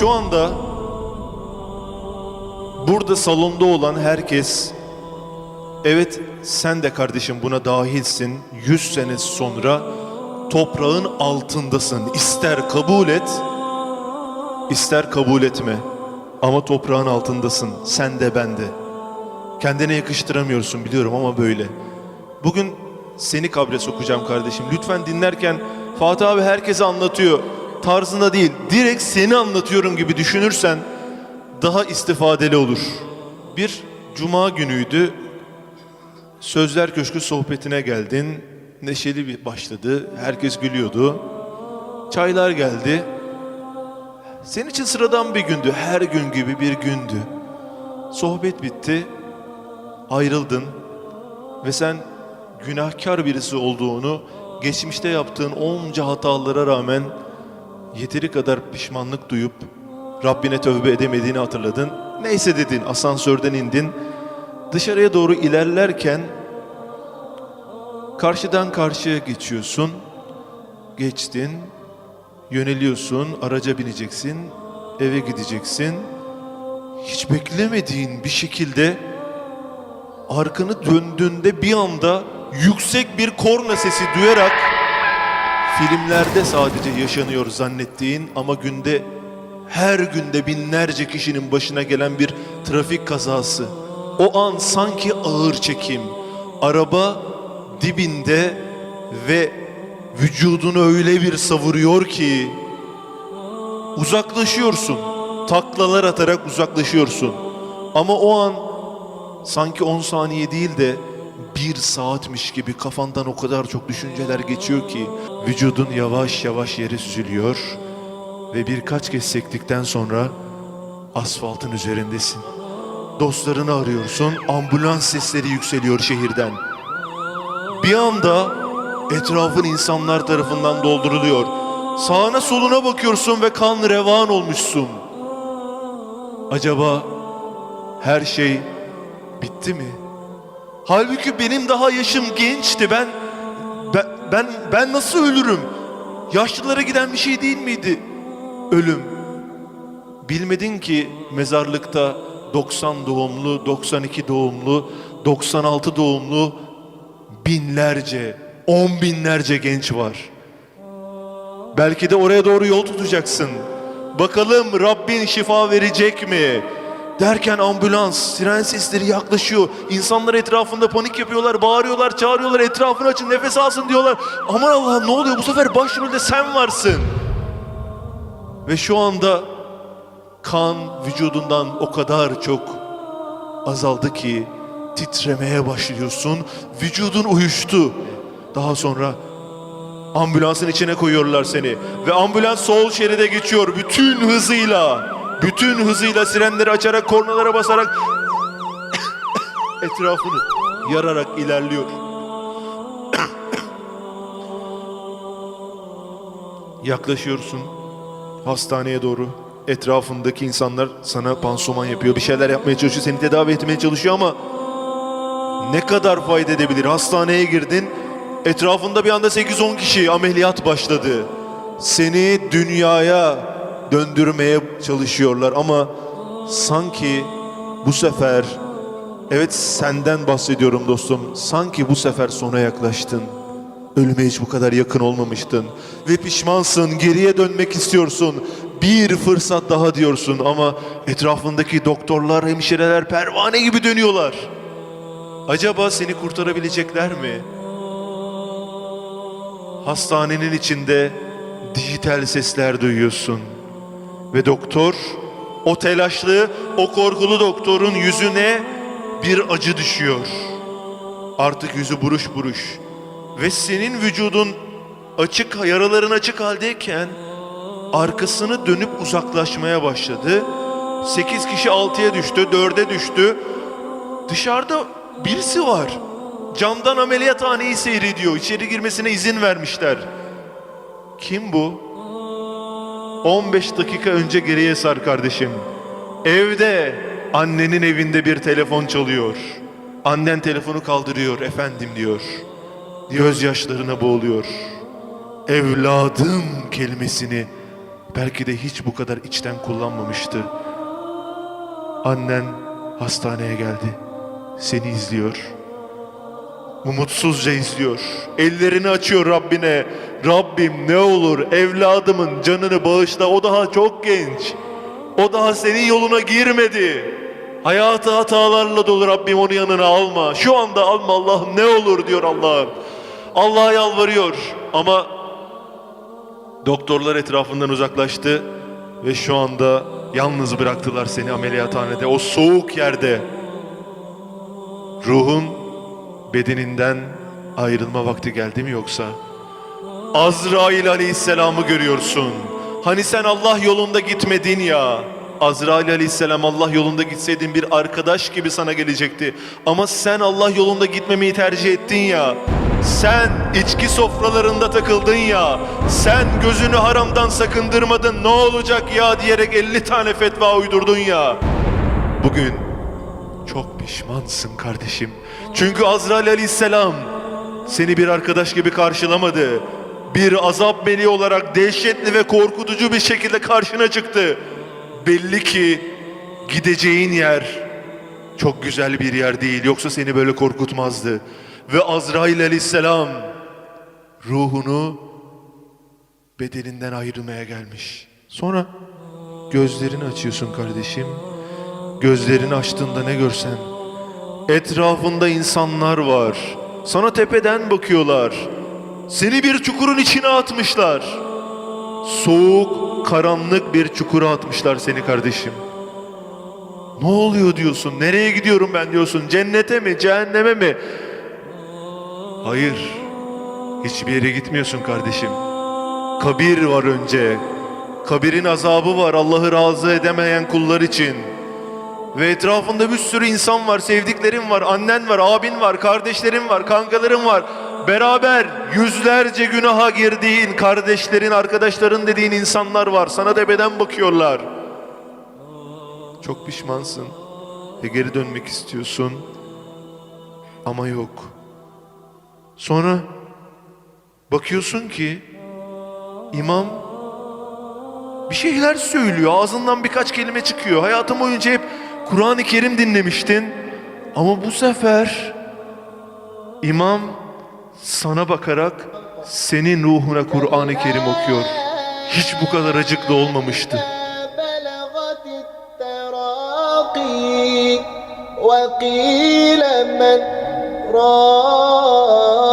şu anda burada salonda olan herkes evet sen de kardeşim buna dahilsin. 100 sene sonra toprağın altındasın. İster kabul et, ister kabul etme. Ama toprağın altındasın. Sen de ben de. Kendine yakıştıramıyorsun biliyorum ama böyle. Bugün seni kabre sokacağım kardeşim. Lütfen dinlerken Fatih abi herkese anlatıyor. Tarzında değil, direkt seni anlatıyorum gibi düşünürsen daha istifadeli olur. Bir cuma günüydü. Sözler Köşkü sohbetine geldin. Neşeli bir başladı. Herkes gülüyordu. Çaylar geldi. Senin için sıradan bir gündü. Her gün gibi bir gündü. Sohbet bitti. Ayrıldın. Ve sen günahkar birisi olduğunu, geçmişte yaptığın onca hatalara rağmen yeteri kadar pişmanlık duyup Rabbine tövbe edemediğini hatırladın. Neyse dedin, asansörden indin. Dışarıya doğru ilerlerken karşıdan karşıya geçiyorsun. Geçtin, yöneliyorsun, araca bineceksin, eve gideceksin. Hiç beklemediğin bir şekilde arkanı döndüğünde bir anda yüksek bir korna sesi duyarak filmlerde sadece yaşanıyor zannettiğin ama günde her günde binlerce kişinin başına gelen bir trafik kazası. O an sanki ağır çekim. Araba dibinde ve vücudunu öyle bir savuruyor ki uzaklaşıyorsun. Taklalar atarak uzaklaşıyorsun. Ama o an sanki 10 saniye değil de bir saatmiş gibi kafandan o kadar çok düşünceler geçiyor ki vücudun yavaş yavaş yere süzülüyor ve birkaç kez sektikten sonra asfaltın üzerindesin. Dostlarını arıyorsun, ambulans sesleri yükseliyor şehirden. Bir anda etrafın insanlar tarafından dolduruluyor. Sağına soluna bakıyorsun ve kan revan olmuşsun. Acaba her şey bitti mi? Halbuki benim daha yaşım gençti. Ben ben ben, ben nasıl ölürüm? Yaşlılara giden bir şey değil miydi? Ölüm. Bilmedin ki mezarlıkta 90 doğumlu, 92 doğumlu, 96 doğumlu binlerce, on binlerce genç var. Belki de oraya doğru yol tutacaksın. Bakalım Rabbin şifa verecek mi? Derken ambulans, siren sesleri yaklaşıyor. İnsanlar etrafında panik yapıyorlar, bağırıyorlar, çağırıyorlar. Etrafını açın, nefes alsın diyorlar. Aman Allah'ım ne oluyor? Bu sefer başrolde sen varsın. Ve şu anda kan vücudundan o kadar çok azaldı ki titremeye başlıyorsun. Vücudun uyuştu. Daha sonra ambulansın içine koyuyorlar seni ve ambulans sol şeride geçiyor bütün hızıyla. Bütün hızıyla sirenleri açarak kornalara basarak etrafını yararak ilerliyor. Yaklaşıyorsun hastaneye doğru. Etrafındaki insanlar sana pansuman yapıyor, bir şeyler yapmaya çalışıyor, seni tedavi etmeye çalışıyor ama ne kadar fayda edebilir? Hastaneye girdin, etrafında bir anda 8-10 kişi ameliyat başladı. Seni dünyaya döndürmeye çalışıyorlar ama sanki bu sefer evet senden bahsediyorum dostum. Sanki bu sefer sona yaklaştın. Ölüme hiç bu kadar yakın olmamıştın ve pişmansın, geriye dönmek istiyorsun. Bir fırsat daha diyorsun ama etrafındaki doktorlar, hemşireler pervane gibi dönüyorlar. Acaba seni kurtarabilecekler mi? Hastanenin içinde dijital sesler duyuyorsun. Ve doktor o telaşlı, o korkulu doktorun yüzüne bir acı düşüyor. Artık yüzü buruş buruş. Ve senin vücudun açık, yaraların açık haldeyken arkasını dönüp uzaklaşmaya başladı. 8 kişi 6'ya düştü, 4'e düştü. Dışarıda birisi var. Camdan ameliyathaneyi seyrediyor. İçeri girmesine izin vermişler. Kim bu? 15 dakika önce geriye sar kardeşim. Evde annenin evinde bir telefon çalıyor. Annen telefonu kaldırıyor efendim diyor. Gözyaşlarına boğuluyor. Evladım kelimesini Belki de hiç bu kadar içten kullanmamıştı. Annen hastaneye geldi. Seni izliyor. Umutsuzca izliyor. Ellerini açıyor Rabbine. Rabbim ne olur evladımın canını bağışla. O daha çok genç. O daha senin yoluna girmedi. Hayatı hatalarla dolu Rabbim onu yanına alma. Şu anda alma Allah'ım ne olur diyor Allah'ım. Allah'a yalvarıyor ama doktorlar etrafından uzaklaştı ve şu anda yalnız bıraktılar seni ameliyathanede o soğuk yerde. Ruhun bedeninden ayrılma vakti geldi mi yoksa? Azrail aleyhisselamı görüyorsun. Hani sen Allah yolunda gitmedin ya. Azrail aleyhisselam Allah yolunda gitseydin bir arkadaş gibi sana gelecekti. Ama sen Allah yolunda gitmemeyi tercih ettin ya. Sen içki sofralarında takıldın ya. Sen gözünü haramdan sakındırmadın ne olacak ya diyerek 50 tane fetva uydurdun ya. Bugün çok pişmansın kardeşim. Çünkü Azrail aleyhisselam seni bir arkadaş gibi karşılamadı. Bir azap meleği olarak dehşetli ve korkutucu bir şekilde karşına çıktı. Belli ki gideceğin yer çok güzel bir yer değil. Yoksa seni böyle korkutmazdı. Ve Azrail aleyhisselam ruhunu bedeninden ayrılmaya gelmiş. Sonra gözlerini açıyorsun kardeşim. Gözlerini açtığında ne görsen etrafında insanlar var. Sana tepeden bakıyorlar. Seni bir çukurun içine atmışlar. Soğuk, karanlık bir çukura atmışlar seni kardeşim. Ne oluyor diyorsun? Nereye gidiyorum ben diyorsun? Cennete mi, cehenneme mi? Hayır. Hiçbir yere gitmiyorsun kardeşim. Kabir var önce. Kabirin azabı var Allah'ı razı edemeyen kullar için. Ve etrafında bir sürü insan var, sevdiklerin var, annen var, abin var, kardeşlerin var, kankaların var. Beraber yüzlerce günaha girdiğin kardeşlerin, arkadaşların dediğin insanlar var. Sana tepeden bakıyorlar. Çok pişmansın ve geri dönmek istiyorsun. Ama yok. Sonra bakıyorsun ki imam bir şeyler söylüyor. Ağzından birkaç kelime çıkıyor. Hayatım boyunca hep Kur'an-ı Kerim dinlemiştin. Ama bu sefer imam sana bakarak senin ruhuna Kur'an-ı Kerim okuyor. Hiç bu kadar acıklı olmamıştı. بلغت التراقي وقيل من راق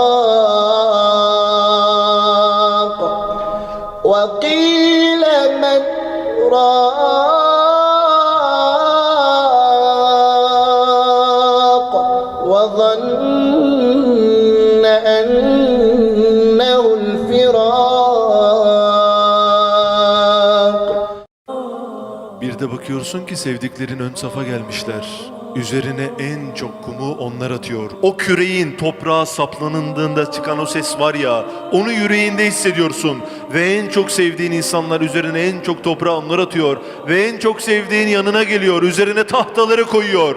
bakıyorsun ki sevdiklerin ön safa gelmişler. Üzerine en çok kumu onlar atıyor. O küreğin toprağa saplanındığında çıkan o ses var ya, onu yüreğinde hissediyorsun. Ve en çok sevdiğin insanlar üzerine en çok toprağı onlar atıyor. Ve en çok sevdiğin yanına geliyor, üzerine tahtaları koyuyor.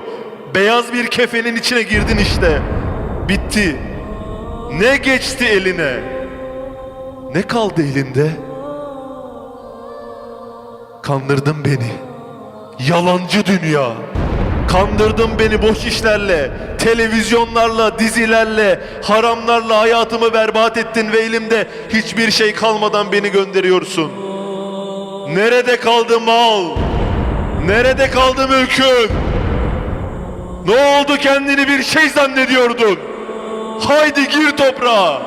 Beyaz bir kefenin içine girdin işte. Bitti. Ne geçti eline? Ne kaldı elinde? Kandırdın beni. Yalancı dünya. Kandırdın beni boş işlerle, televizyonlarla, dizilerle, haramlarla hayatımı berbat ettin ve elimde hiçbir şey kalmadan beni gönderiyorsun. Nerede kaldı mal? Nerede kaldı mülkün? Ne oldu kendini bir şey zannediyordun? Haydi gir toprağa.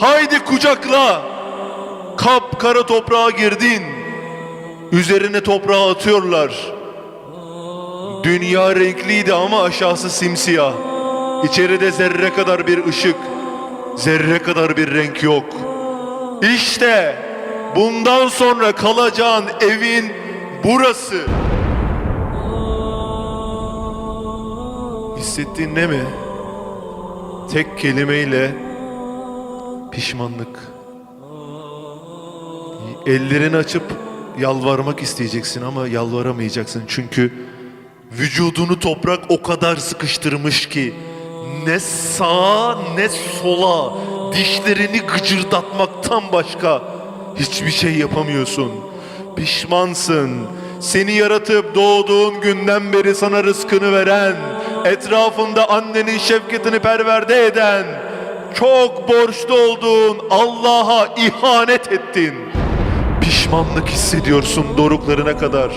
Haydi kucakla. Kap kara toprağa girdin. Üzerine toprağı atıyorlar. Dünya renkliydi ama aşağısı simsiyah. İçeride zerre kadar bir ışık, zerre kadar bir renk yok. İşte bundan sonra kalacağın evin burası. Hissettiğin ne mi? Tek kelimeyle pişmanlık. Ellerini açıp yalvarmak isteyeceksin ama yalvaramayacaksın. Çünkü vücudunu toprak o kadar sıkıştırmış ki ne sağa ne sola dişlerini gıcırdatmaktan başka hiçbir şey yapamıyorsun. pişmansın. Seni yaratıp doğduğun günden beri sana rızkını veren, etrafında annenin şefkatini perverde eden, çok borçlu olduğun Allah'a ihanet ettin. Pişmanlık hissediyorsun doruklarına kadar.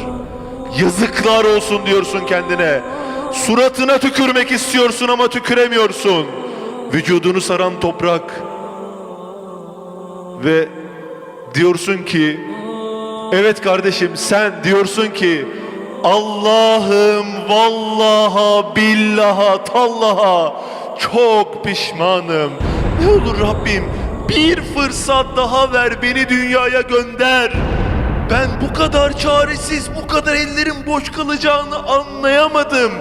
Yazıklar olsun diyorsun kendine. Suratına tükürmek istiyorsun ama tüküremiyorsun. Vücudunu saran toprak. Ve diyorsun ki Evet kardeşim sen diyorsun ki Allah'ım vallaha billaha tallaha çok pişmanım. Ne olur Rabbim bir fırsat daha ver beni dünyaya gönder. Ben bu kadar çaresiz, bu kadar ellerim boş kalacağını anlayamadım.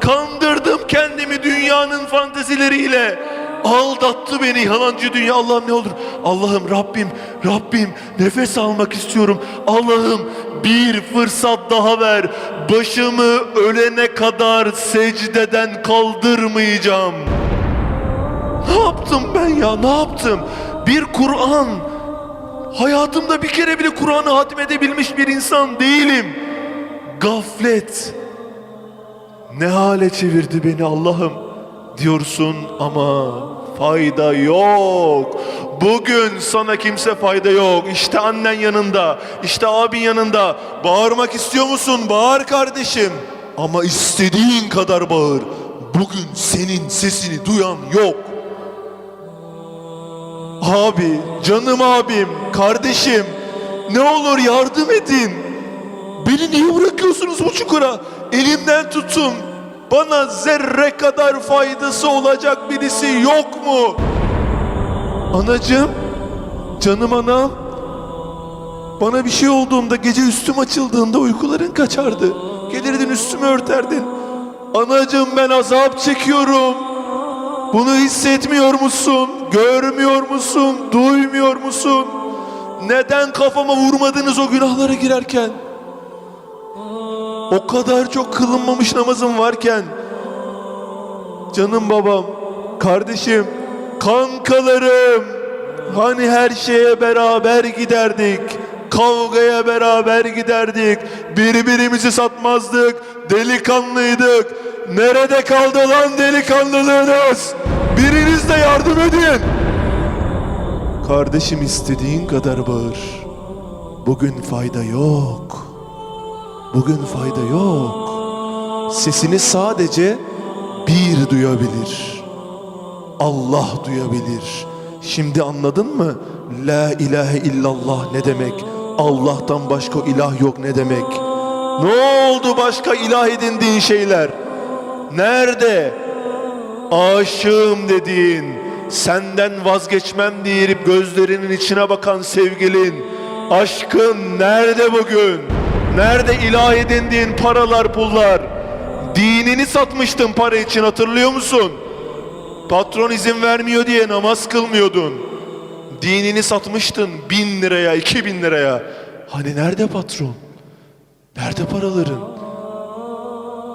Kandırdım kendimi dünyanın fantezileriyle. Aldattı beni yalancı dünya. Allah'ım ne olur. Allah'ım Rabbim, Rabbim nefes almak istiyorum. Allah'ım bir fırsat daha ver. Başımı ölene kadar secdeden kaldırmayacağım. Ne yaptım ben ya? Ne yaptım? Bir Kur'an. Hayatımda bir kere bile Kur'an'ı hatmedebilmiş bir insan değilim. Gaflet. Ne hale çevirdi beni Allah'ım diyorsun ama fayda yok. Bugün sana kimse fayda yok. İşte annen yanında, işte abin yanında. Bağırmak istiyor musun? Bağır kardeşim. Ama istediğin kadar bağır. Bugün senin sesini duyan yok. Abi, canım abim, kardeşim ne olur yardım edin. Beni niye bırakıyorsunuz bu çukura? Elimden tutun. Bana zerre kadar faydası olacak birisi yok mu? Anacığım, canım anam. Bana bir şey olduğunda gece üstüm açıldığında uykuların kaçardı. Gelirdin üstümü örterdin. Anacığım ben azap çekiyorum. Bunu hissetmiyor musun? Görmüyor musun? Duymuyor musun? Neden kafama vurmadınız o günahlara girerken? O kadar çok kılınmamış namazım varken Canım babam, kardeşim, kankalarım Hani her şeye beraber giderdik Kavgaya beraber giderdik Birbirimizi satmazdık Delikanlıydık Nerede kaldı lan delikanlılığınız? Biriniz de yardım edin Kardeşim istediğin kadar bağır Bugün fayda yok Bugün fayda yok. Sesini sadece bir duyabilir. Allah duyabilir. Şimdi anladın mı? La ilahe illallah ne demek? Allah'tan başka ilah yok ne demek? Ne oldu başka ilah edindiğin şeyler? Nerede? Aşığım dediğin, senden vazgeçmem deyip gözlerinin içine bakan sevgilin, aşkın nerede bugün? Nerede ilah edindiğin paralar pullar? Dinini satmıştın para için hatırlıyor musun? Patron izin vermiyor diye namaz kılmıyordun. Dinini satmıştın bin liraya, iki bin liraya. Hani nerede patron? Nerede paraların?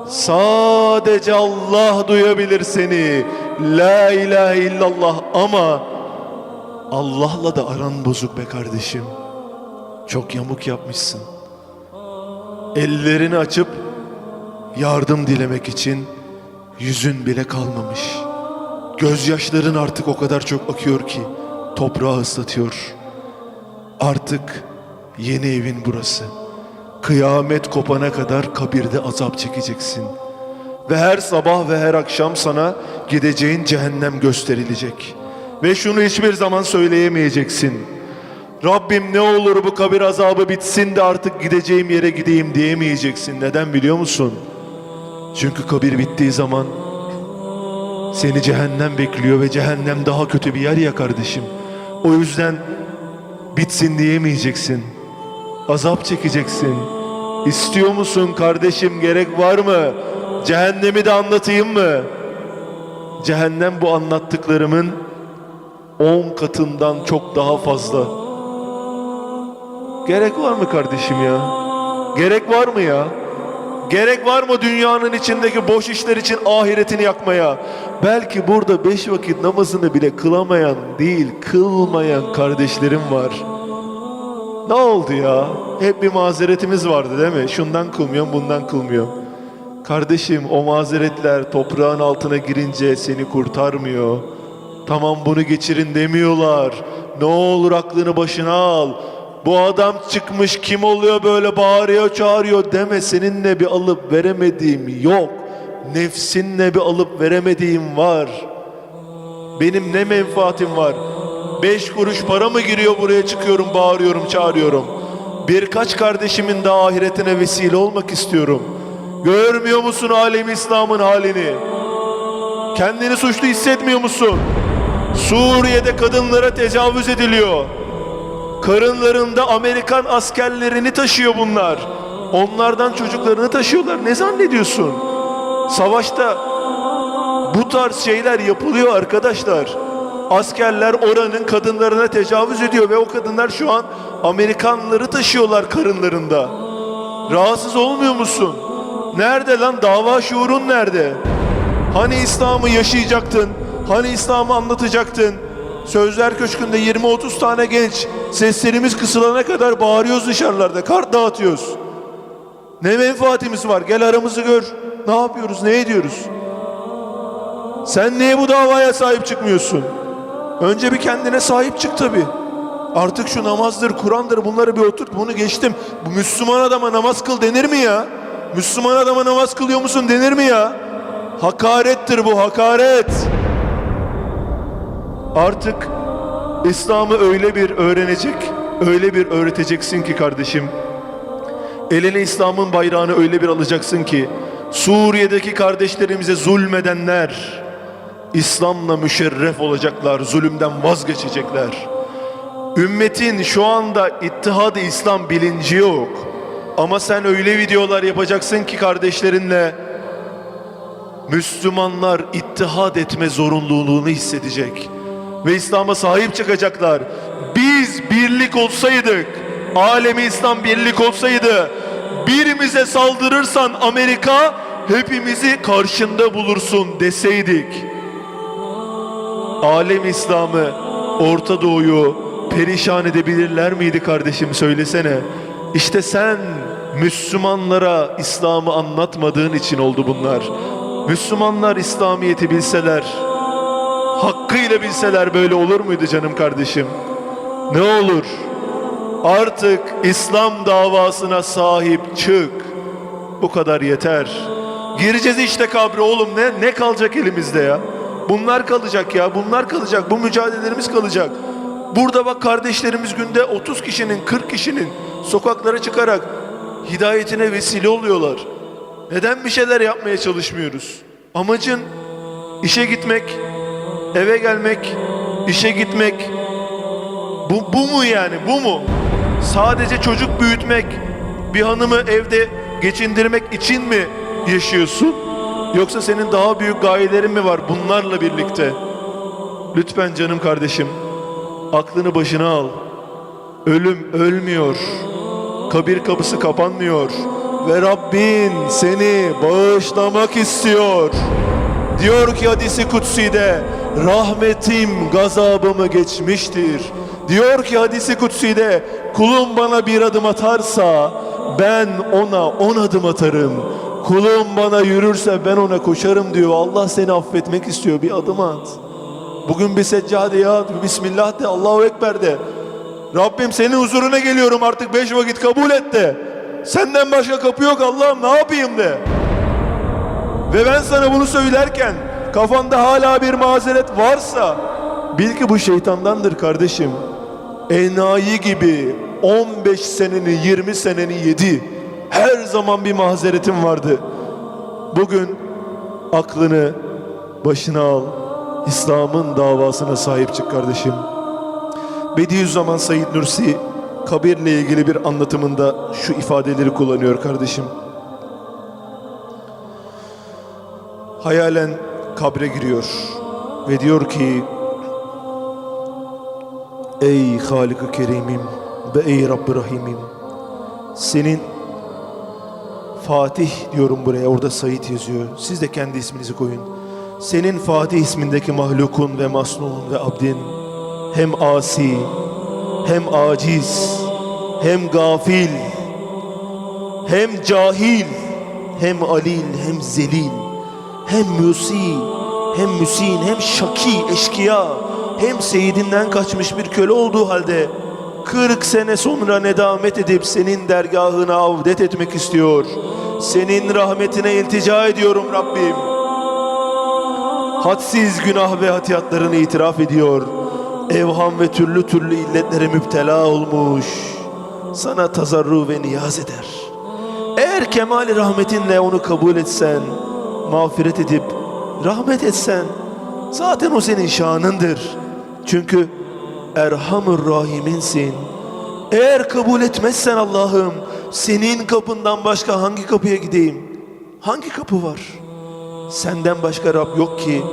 Sadece Allah duyabilir seni. La ilahe illallah ama Allah'la da aran bozuk be kardeşim. Çok yamuk yapmışsın. Ellerini açıp yardım dilemek için yüzün bile kalmamış. Gözyaşların artık o kadar çok akıyor ki toprağı ıslatıyor. Artık yeni evin burası. Kıyamet kopana kadar kabirde azap çekeceksin. Ve her sabah ve her akşam sana gideceğin cehennem gösterilecek. Ve şunu hiçbir zaman söyleyemeyeceksin. Rabbim ne olur bu kabir azabı bitsin de artık gideceğim yere gideyim diyemeyeceksin. Neden biliyor musun? Çünkü kabir bittiği zaman seni cehennem bekliyor ve cehennem daha kötü bir yer ya kardeşim. O yüzden bitsin diyemeyeceksin. Azap çekeceksin. İstiyor musun kardeşim gerek var mı? Cehennemi de anlatayım mı? Cehennem bu anlattıklarımın on katından çok daha fazla. Gerek var mı kardeşim ya? Gerek var mı ya? Gerek var mı dünyanın içindeki boş işler için ahiretini yakmaya? Belki burada beş vakit namazını bile kılamayan değil, kılmayan kardeşlerim var. Ne oldu ya? Hep bir mazeretimiz vardı değil mi? Şundan kılmıyorum, bundan kılmıyorum. Kardeşim o mazeretler toprağın altına girince seni kurtarmıyor. Tamam bunu geçirin demiyorlar. Ne olur aklını başına al. Bu adam çıkmış kim oluyor böyle bağırıyor çağırıyor deme seninle bir alıp veremediğim yok. Nefsinle bir alıp veremediğim var. Benim ne menfaatim var? Beş kuruş para mı giriyor buraya çıkıyorum bağırıyorum çağırıyorum. Birkaç kardeşimin de ahiretine vesile olmak istiyorum. Görmüyor musun alem İslam'ın halini? Kendini suçlu hissetmiyor musun? Suriye'de kadınlara tecavüz ediliyor. Karınlarında Amerikan askerlerini taşıyor bunlar. Onlardan çocuklarını taşıyorlar. Ne zannediyorsun? Savaşta bu tarz şeyler yapılıyor arkadaşlar. Askerler oranın kadınlarına tecavüz ediyor ve o kadınlar şu an Amerikanları taşıyorlar karınlarında. Rahatsız olmuyor musun? Nerede lan dava şuurun nerede? Hani İslam'ı yaşayacaktın? Hani İslam'ı anlatacaktın? Sözler Köşkü'nde 20-30 tane genç seslerimiz kısılana kadar bağırıyoruz dışarılarda. Kart dağıtıyoruz. Ne menfaatimiz var? Gel aramızı gör. Ne yapıyoruz? Ne ediyoruz? Sen niye bu davaya sahip çıkmıyorsun? Önce bir kendine sahip çık tabi. Artık şu namazdır, Kur'an'dır bunları bir oturt. Bunu geçtim. Bu Müslüman adama namaz kıl denir mi ya? Müslüman adama namaz kılıyor musun denir mi ya? Hakarettir bu hakaret. Artık İslam'ı öyle bir öğrenecek, öyle bir öğreteceksin ki kardeşim. Eline İslam'ın bayrağını öyle bir alacaksın ki Suriye'deki kardeşlerimize zulmedenler İslam'la müşerref olacaklar, zulümden vazgeçecekler. Ümmetin şu anda ittihad-ı İslam bilinci yok. Ama sen öyle videolar yapacaksın ki kardeşlerinle Müslümanlar ittihad etme zorunluluğunu hissedecek. Ve İslam'a sahip çıkacaklar. Biz birlik olsaydık, alemi İslam birlik olsaydı, birimize saldırırsan Amerika, hepimizi karşında bulursun deseydik. Alem İslam'ı, Orta Doğu'yu perişan edebilirler miydi kardeşim söylesene. İşte sen Müslümanlara İslam'ı anlatmadığın için oldu bunlar. Müslümanlar İslamiyet'i bilseler, hakkıyla bilseler böyle olur muydu canım kardeşim? Ne olur? Artık İslam davasına sahip çık. Bu kadar yeter. Gireceğiz işte kabre oğlum ne ne kalacak elimizde ya? Bunlar kalacak ya. Bunlar kalacak. Bu mücadelelerimiz kalacak. Burada bak kardeşlerimiz günde 30 kişinin 40 kişinin sokaklara çıkarak hidayetine vesile oluyorlar. Neden bir şeyler yapmaya çalışmıyoruz? Amacın işe gitmek, eve gelmek, işe gitmek. Bu, bu mu yani? Bu mu? Sadece çocuk büyütmek, bir hanımı evde geçindirmek için mi yaşıyorsun? Yoksa senin daha büyük gayelerin mi var bunlarla birlikte? Lütfen canım kardeşim, aklını başına al. Ölüm ölmüyor. Kabir kapısı kapanmıyor. Ve Rabbin seni bağışlamak istiyor. Diyor ki hadisi kutsi'de rahmetim gazabımı geçmiştir. Diyor ki hadisi kutsi'de kulum bana bir adım atarsa ben ona on adım atarım. Kulum bana yürürse ben ona koşarım diyor. Allah seni affetmek istiyor bir adım at. Bugün bir seccade ya Bismillah de Allahu Ekber de. Rabbim senin huzuruna geliyorum artık beş vakit kabul et de. Senden başka kapı yok Allah'ım ne yapayım de. Ve ben sana bunu söylerken kafanda hala bir mazeret varsa bil ki bu şeytandandır kardeşim. Enayi gibi 15 seneni 20 seneni yedi. Her zaman bir mazeretin vardı. Bugün aklını başına al. İslam'ın davasına sahip çık kardeşim. Bediüzzaman Said Nursi kabirle ilgili bir anlatımında şu ifadeleri kullanıyor kardeşim. Hayalen kabre giriyor ve diyor ki Ey Halık-ı Kerim'im ve ey Rabb-ı Rahim'im senin Fatih diyorum buraya orada Said yazıyor. Siz de kendi isminizi koyun. Senin Fatih ismindeki mahlukun ve masnun ve abdin hem asi hem aciz hem gafil, hem cahil, hem alil, hem zelil, hem müsi, hem müsin, hem şaki, eşkıya, hem seyidinden kaçmış bir köle olduğu halde 40 sene sonra nedamet edip senin dergahına avdet etmek istiyor. Senin rahmetine iltica ediyorum Rabbim. Hadsiz günah ve hatiyatlarını itiraf ediyor. Evham ve türlü türlü illetlere müptela olmuş. Sana tazarru ve niyaz eder. Eğer kemali rahmetinle onu kabul etsen, mağfiret edip rahmet etsen, zaten o senin şanındır. Çünkü Erhamur Rahiminsin. Eğer kabul etmezsen Allah'ım, senin kapından başka hangi kapıya gideyim? Hangi kapı var? Senden başka Rab yok ki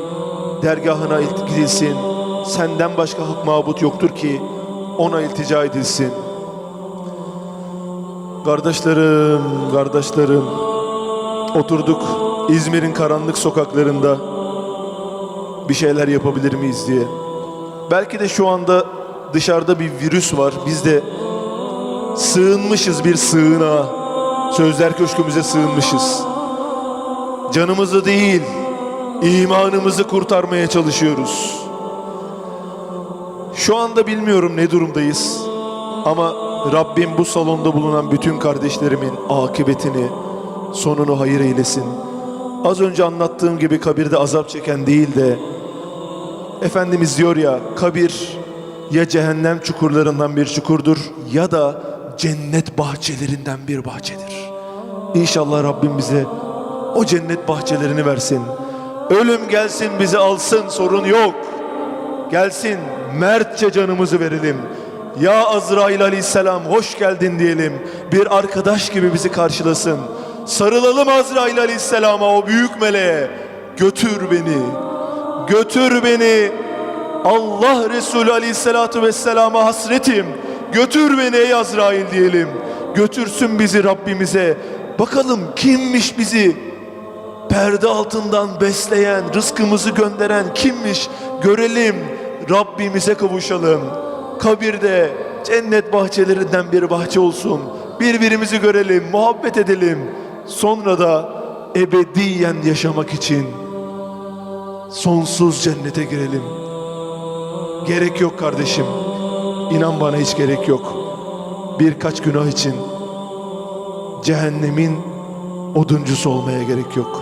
dergahına gidilsin. Senden başka hak mabut yoktur ki ona iltica edilsin. Kardeşlerim, kardeşlerim. Oturduk İzmir'in karanlık sokaklarında bir şeyler yapabilir miyiz diye. Belki de şu anda dışarıda bir virüs var. Biz de sığınmışız bir sığınağa. Sözler köşkümüze sığınmışız. Canımızı değil, imanımızı kurtarmaya çalışıyoruz. Şu anda bilmiyorum ne durumdayız. Ama Rabbim bu salonda bulunan bütün kardeşlerimin akıbetini, sonunu hayır eylesin. Az önce anlattığım gibi kabirde azap çeken değil de Efendimiz diyor ya kabir ya cehennem çukurlarından bir çukurdur ya da cennet bahçelerinden bir bahçedir. İnşallah Rabbim bize o cennet bahçelerini versin. Ölüm gelsin bizi alsın sorun yok. Gelsin mertçe canımızı verelim. Ya Azrail aleyhisselam hoş geldin diyelim. Bir arkadaş gibi bizi karşılasın. Sarılalım Azrail aleyhisselama o büyük meleğe. Götür beni. Götür beni. Allah Resulü aleyhissalatu vesselama hasretim. Götür beni ey Azrail diyelim. Götürsün bizi Rabbimize. Bakalım kimmiş bizi perde altından besleyen, rızkımızı gönderen kimmiş görelim, Rabbimize kavuşalım. Kabirde cennet bahçelerinden bir bahçe olsun. Birbirimizi görelim, muhabbet edelim. Sonra da ebediyen yaşamak için sonsuz cennete girelim. Gerek yok kardeşim. İnan bana hiç gerek yok. Birkaç günah için cehennemin oduncusu olmaya gerek yok.